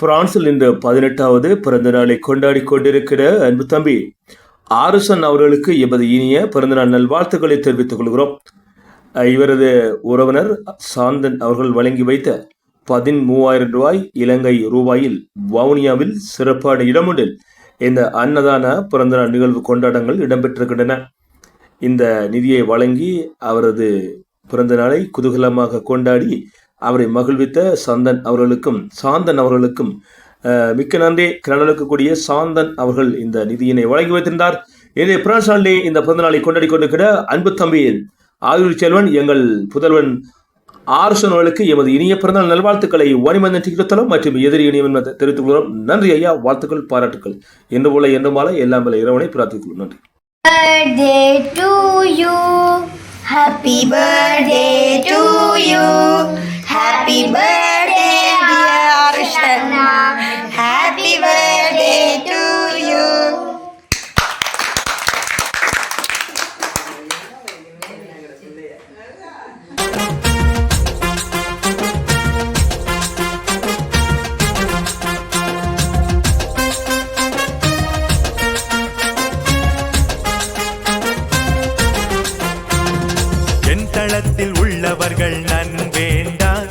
பிரான்சில் இந்த பதினெட்டாவது பிறந்த நாளை கொண்டாடி கொண்டிருக்கிற அன்பு தம்பி ஆருசன் அவர்களுக்கு எமது இனிய பிறந்தநாள் நல்வாழ்த்துக்களை தெரிவித்துக் கொள்கிறோம். இவரது உறவினர் சாந்தன் அவர்கள் வழங்கி வைத்த பதிமூவாயிரம் ரூபாய் இலங்கை ரூபாயில் வவுனியாவில் சிறப்பான இடமொன்றில் இந்த அன்னதான பிறந்தநாள் நிகழ்வு கொண்டாட்டங்கள் இடம்பெற்றிருக்கின்றன. இந்த நிதியை வழங்கி அவரது பிறந்த நாளை குதூகலமாக கொண்டாடி அவரை மகிழ்வித்த சந்தன் அவர்களுக்கும் சாந்தன் அவர்களுக்கும் மிக்க நன்றி. கனடலுக்கு சாந்தன் அவர்கள் இந்த நிதியினை வழங்கி வைத்திருந்தார். இன்றைய பிரான்ஸ் இந்த பிறந்த நாளை கொண்டாடி கொண்டிருக்கிற அன்பு தம்பியின் ஆயுள் செல்வன் எங்கள் புதல்வன் ஆர்சன் அவர்களுக்கு எமது இனிய பிறந்தநாள் நல்வாழ்த்துக்களை ஒனிமந்தன் டிகிரத்தலம் மற்றும் எதிரி இனியும் தெரிவித்துக் கொள்கிறோம். நன்றி ஐயா வாழ்த்துக்கள் பாராட்டுக்கள். என்று போல என்று மாலை எல்லாம் வல்ல இறைவனை பிரார்த்தித்துக் நன்றி. Happy birthday to you. Happy birthday dear Arshana happy birthday to you என் தளத்தில் உள்ளவர்கள் நன் வேண்டான்